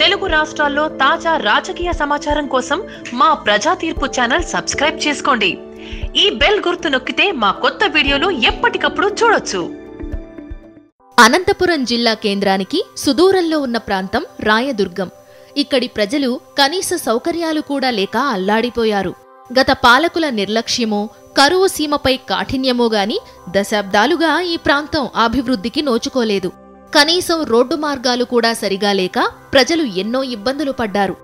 తెలుగు రాష్ట్రాల్లో తాజా రాజకీయ సమాచారం కోసం మా ప్రజా తీర్పు ఛానల్ సబ్స్క్రైబ్ చేసుకోండి. ఈ బెల్ గుర్తు నొక్కితే మా కొత్త వీడియోలు ఎప్పటికప్పుడు చూడొచ్చు. అనంతపురం జిల్లా కేంద్రానికి సుదూరంలో ఉన్న ప్రాంతం రాయదుర్గం. ఇక్కడి ప్రజలు కనీస సౌకర్యాలు కూడా లేక అల్లాడిపోయారు. గత పాలకుల నిర్లక్ష్యమో కరువు సీమపై కాఠిన్యమో గాని దశాబ్దాలుగా ఈ ప్రాంతం అభివృద్ధికి నోచుకోలేదు. కనీసం రోడ్డు మార్గాలు కూడా సరిగా లేక ప్రజలు ఎన్నో ఇబ్బందులు పడ్డారు.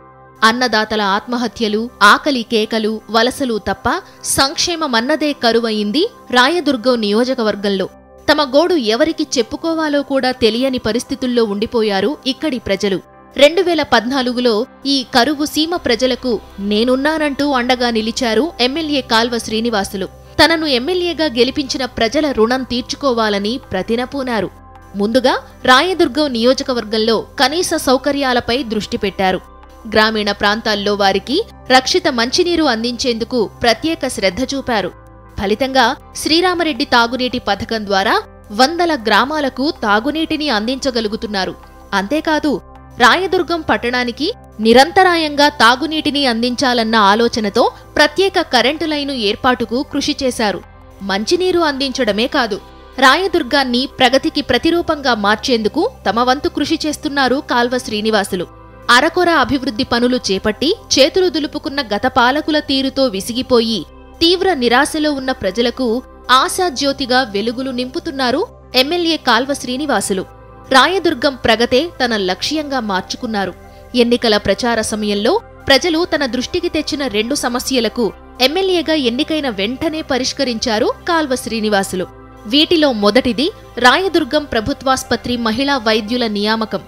అన్నదాతల ఆత్మహత్యలు ఆకలి కేకలు వలసలు తప్ప సంక్షేమమన్నదే కరువయింది రాయదుర్గం నియోజకవర్గంలో. తమ గోడు ఎవరికి చెప్పుకోవాలో కూడా తెలియని పరిస్థితుల్లో ఉండిపోయారు ఇక్కడి ప్రజలు. రెండు వేల పద్నాలుగులో ఈ కరువు సీమ ప్రజలకు నేనున్నానంటూ అండగా నిలిచారు ఎమ్మెల్యే కాల్వ శ్రీనివాసులు. తనను ఎమ్మెల్యేగా గెలిపించిన ప్రజల రుణం తీర్చుకోవాలని ప్రతినపూనారు. ముందుగా రాయదుర్గం నియోజకవర్గంలో కనీస సౌకర్యాలపై దృష్టి పెట్టారు. గ్రామీణ ప్రాంతాల్లో వారికి రక్షిత మంచినీరు అందించేందుకు ప్రత్యేక శ్రద్ధ చూపారు. ఫలితంగా శ్రీరామరెడ్డి తాగునీటి పథకం ద్వారా వందల గ్రామాలకు తాగునీటిని అందించగలుగుతున్నారు. అంతేకాదు రాయదుర్గం పట్టణానికి నిరంతరాయంగా తాగునీటిని అందించాలన్న ఆలోచనతో ప్రత్యేక కరెంటు లైను ఏర్పాటుకు కృషి చేశారు. మంచినీరు అందించడమే కాదు రాయదుర్గాన్ని ప్రగతికి ప్రతిరూపంగా మార్చేందుకు తమ వంతు కృషి చేస్తున్నారు కాల్వ శ్రీనివాసులు. అరకొర అభివృద్ధి పనులు చేపట్టి చేతులు దులుపుకున్న గత పాలకుల తీరుతో విసిగిపోయి తీవ్ర నిరాశలో ఉన్న ప్రజలకు ఆశాజ్యోతిగా వెలుగులు నింపుతున్నారు ఎమ్మెల్యే కాల్వ శ్రీనివాసులు. రాయదుర్గం ప్రగతే తన లక్ష్యంగా మార్చుకున్నారు. ఎన్నికల ప్రచార సమయంలో ప్రజలు తన దృష్టికి తెచ్చిన రెండు సమస్యలకు ఎమ్మెల్యేగా ఎన్నికైన వెంటనే పరిష్కరించారు కాల్వ శ్రీనివాసులు. వీటిలో మొదటిది రాయదుర్గం ప్రభుత్వాస్పత్రి మహిళా వైద్యుల నియామకం.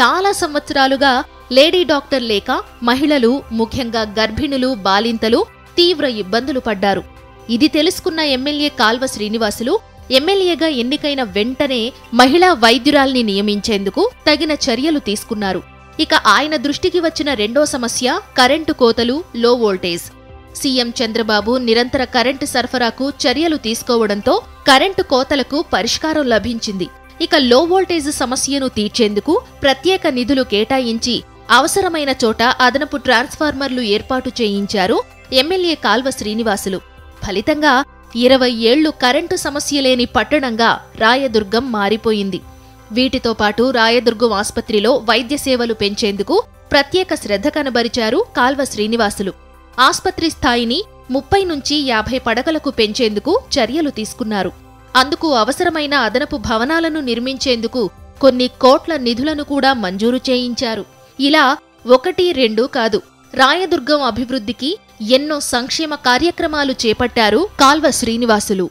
చాలా సంవత్సరాలుగా లేడీ డాక్టర్ లేక మహిళలు ముఖ్యంగా గర్భిణులు బాలింతలు తీవ్ర ఇబ్బందులు పడ్డారు. ఇది తెలుసుకున్న ఎమ్మెల్యే కాల్వ శ్రీనివాసులు ఎమ్మెల్యేగా ఎన్నికైన వెంటనే మహిళా వైద్యురాల్ని నియమించేందుకు తగిన చర్యలు తీసుకున్నారు. ఇక ఆయన దృష్టికి వచ్చిన రెండో సమస్య కరెంటు కోతలు లో వోల్టేజ్ సీఎం చంద్రబాబు నిరంతర కరెంటు సరఫరాకు చర్యలు తీసుకోవడంతో కరెంటు కోతలకు పరిష్కారం లభించింది. ఇక లో వోల్టేజ్ సమస్యను తీర్చేందుకు ప్రత్యేక నిధులు కేటాయించి అవసరమైన చోట అదనపు ట్రాన్స్ఫార్మర్లు ఏర్పాటు చేయించారు ఎమ్మెల్యే కాల్వ శ్రీనివాసులు. ఫలితంగా ఇరవై ఏళ్ళు కరెంటు సమస్య లేని పట్టణంగా రాయదుర్గం మారిపోయింది. వీటితో పాటు రాయదుర్గం ఆస్పత్రిలో వైద్య సేవలు పెంచేందుకు ప్రత్యేక శ్రద్ధ కనబరిచారు కాల్వ శ్రీనివాసులు. ఆస్పత్రి స్థాయిని ముప్పై నుంచి యాభై పడకలకు పెంచేందుకు చర్యలు తీసుకున్నారు. అందుకు అవసరమైన అదనపు భవనాలను నిర్మించేందుకు కొన్ని కోట్ల నిధులను కూడా మంజూరు చేయించారు. ఇలా ఒకటి రెండు కాదు రాయదుర్గం అభివృద్ధికి ఎన్నో సంక్షేమ కార్యక్రమాలు చేపట్టారు కాల్వ శ్రీనివాసులు.